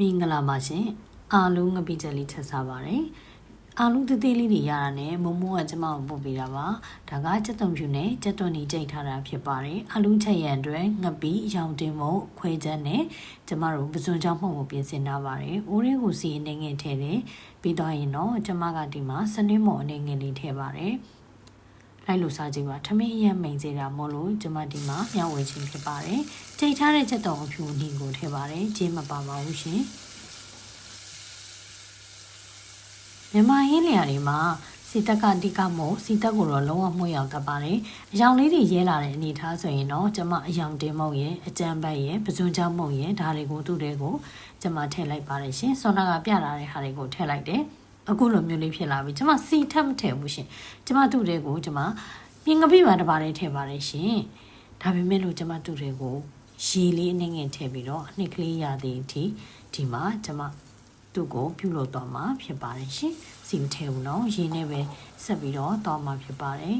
မင်္ဂလာပါရှင်အားလုံးငပိချက်လေးချက်စားပါတယ်အားလုံးသေးသေးလေးတွေရတာနဲ့မမိုးကကျမကိုပို့ပေးတာပါဒါကစက်တုံဖြူနဲ့စက်သွန်နီကြိတ်ထားတာဖြစ်ပါတယ်အားလုံးချက်ရန်အတွက်ငပိရောင်တင်မို့ခွဲချက်နဲ့ကျမတို့ပစွန်ချောင်းမှုကိုပြင်ဆင်ထားပါတယ်အိုးလေးကိုစီအနေငယ်ထည့်တယ်ပြီးတော့ရင်တော့ကျမကဒီမှာစနစ်မော်အနေငယ်လေးထည့်ပါတယ် လိုက်လို့စားကြည့်ပါထမင်းရမ်းမိန်စေတာမို့လို့ကျမဒီမှာမျှဝေခြင်းဖြစ်ပါတယ်ကြိတ်ထားတဲ့ချက်တုံအဖြူအနီကိုထည့်ပါတယ်ဂျင်းမပါပါဘူးရှင်မြန်မာရင်းလျာတွေမှာစီတက်ကတိကမို့စီတက်ကိုတော့လုံးဝမှုရောက်တတ်ပါတယ်အယောင်လေးတွေရဲလာတဲ့အနေထားဆိုရင်တော့ကျမအယောင်တင်မုံရဲ့အကြံပတ်ရဲ့ပဇွန်ချောင်းမုံရဲ့ဒါတွေကိုသူ့တွေကိုကျမထည့်လိုက်ပါတယ်ရှင်ဆွန်နာကပြလာတဲ့ဟာတွေကိုထည့်လိုက်တယ် အခုလိုမျိုးလေးဖြစ်လာပြီကျမစီထက်မထည့်ဘူးရှင်ကျမသူ့တွေကိုကျမပြင်ကပိပါတစ်ပါးလေးထည့်ပါတယ်ရှင်ဒါပေမဲ့လို့ကျမသူ့တွေကိုရေလေးအနှင်းငယ်ထည့်ပြီးတော့အနှစ်ကလေးရသည်အထိဒီမှာကျမသူ့ကိုပြုလုပ်တော့မှာဖြစ်ပါတယ်ရှင်စီမထည့်ဘူးနော်ရေနဲ့ပဲဆက်ပြီးတော့တော့မှာဖြစ်ပါတယ်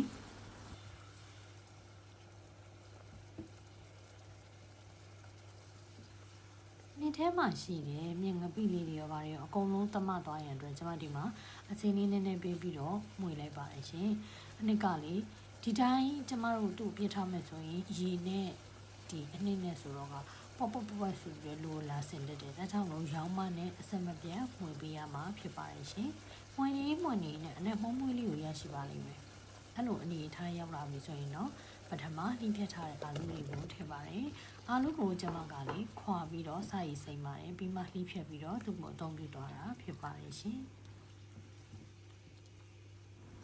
နေထဲမှာရှိတယ်မြင်ငပိလေးတွေရောပါတယ်ရောအကုန်လုံးတမသွားရန်အတွက်ကျွန်မဒီမှာအချိန်လေးနည်းနည်းပေးပြီးတော့မှုလိုက်ပါတယ်ရှင်အနှစ်ကလေဒီတိုင်းကျမတို့သူ့ပြစ်ထားမယ်ဆိုရင်ရေနဲ့ဒီအနှစ်နဲ့ဆိုတော့ကပေါ့ပေါ့ပေါ့ပေါ့ဆိုပြီးတော့လိုလာဆင်တက်တယ်ဒါကြောင့်လို့ရောင်းမနဲ့အစမပြတ်မှုပေးရမှာဖြစ်ပါတယ်ရှင်မွေလေးမွေနေနဲ့အနဲ့မှုံးမွေးလေးကိုရရှိပါလိမ့်မယ်အဲ့လိုအနေထားရောက်လာပြီဆိုရင်တော့ ပထမလှိပြတ်ထားတဲ့အာလူလေးကိုထည့်ပါတယ်အာလူကိုကျွန်မကလေခွာပြီးတော့စာရေးစိမ့်ပါတယ်ပြီးမှလှိဖြတ်ပြီးတော့သူ့ကိုအသုံးပြုသွားတာဖြစ်ပါတယ်ရှင်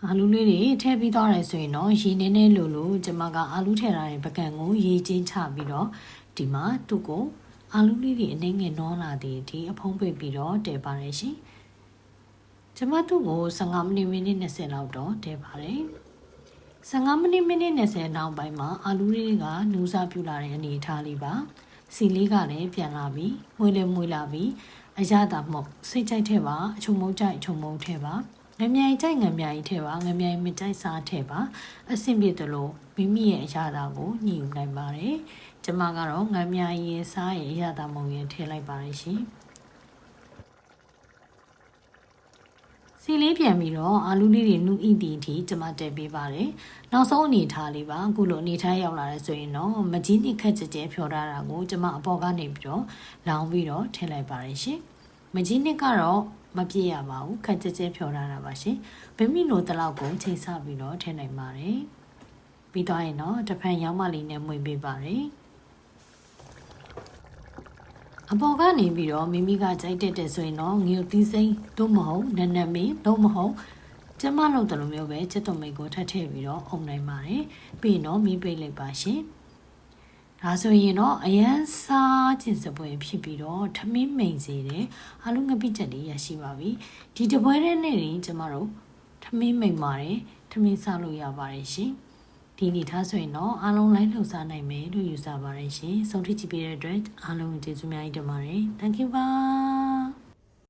အာလူလေးတွေထည့်ပြီးသွားတယ်ဆိုရင်တော့ရေနည်းနည်းလိုလိုကျွန်မကအာလူထည့်ထားတဲ့ပကံကိုရေချင်းချပြီးတော့ဒီမှာသူ့ကိုအာလူလေးတွေအနေငယ်နောလာတဲ့ဒီအဖုံးပိတ်ပြီးတော့တည်ပါတယ်ရှင်ကျွန်မသူ့ကို15မိနစ်မိနစ်20လောက်တော့တည်ပါတယ် 15မိနစ်မိနစ်20နောက်ပိုင်းမှာအာလူလေးကနူးစားပြူလာတဲ့အနေအထားလေးပါစီလေးကလည်းပြန်လာပြီမွေးလည်းမွေးလာပြီအရသာမှုစိတ်ကြိုက်ထဲပါအချုံမုံကြိုက်အချုံမုံထဲပါငမြိုင်ကြိုက်ငမြိုင်ထဲပါငမြိုင်မကြိုက်စားထဲပါအဆင်ပြေတယ်လို့မိမိရဲ့အရသာကိုညှိယူနိုင်ပါတယ်ကျမကတော့ငမြိုင်ရင်စားရဲ့အရသာမုံရင်ထည့်လိုက်ပါတယ်ရှင် စီလေးပြန်ပြီးတော့အာလူလေးတွေနူအီတီအထိကျမတက်ပေးပါတယ်။နောက်ဆုံးအနေထားလေးပါအခုလိုအနေထားရောက်လာတဲ့ဆိုရင်တော့မကြီးနှစ်ခက်ကြဲကြဲဖြော်ထားတာကိုကျမအပေါ်ကနေပြီးတော့လောင်းပြီးတော့ထည့်လိုက်ပါတယ်ရှင်။မကြီးနှစ်ကတော့မပြည့်ရပါဘူးခက်ကြဲကြဲဖြော်ထားတာပါရှင်။ဗမီနိုတလောက်ကိုချိန်ဆပြီးတော့ထည့်နိုင်ပါတယ်။ပြီးသွားရင်တော့တစ်ဖက်ရောက်မလေးနဲ့မှွေပေးပါတယ်။ အပေါ်ကနေပြီးတော့မိမိကကြိုက်တက်တယ်ဆိုရင်တော့ငရုတ်သီးစိမ့်တို့မဟုတ်နက်နက်မင်းတို့မဟုတ်ကျမလုပ်တယ်လို့မျိုးပဲချက်တော်မိတ်ကိုထပ်ထည့်ပြီးတော့အုံနိုင်ပါတယ်ပြီးရင်တော့မီးပိတ်လိုက်ပါရှင်ဒါဆိုရင်တော့အရန်စားခြင်းစပွဲဖြစ်ပြီးတော့ထမင်းမိန်စေတယ်အလုံးငပိချက်လေးရရှိပါပြီဒီတပွဲတဲ့နေ့ရင်ကျမတို့ထမင်းမိန်ပါတယ်ထမင်းစားလို့ရပါတယ်ရှင် ဒီအနေထားဆိုရင်တော့အားလုံးလိုက်လှုပ်ရှားနိုင်မယ်လို့ယူဆပါတယ်ရှင်။ဆုံးထိကြည့်ပေးတဲ့အတွက်အားလုံးကျေးဇူးများကြီးတင်ပါတယ်။ Thank you bye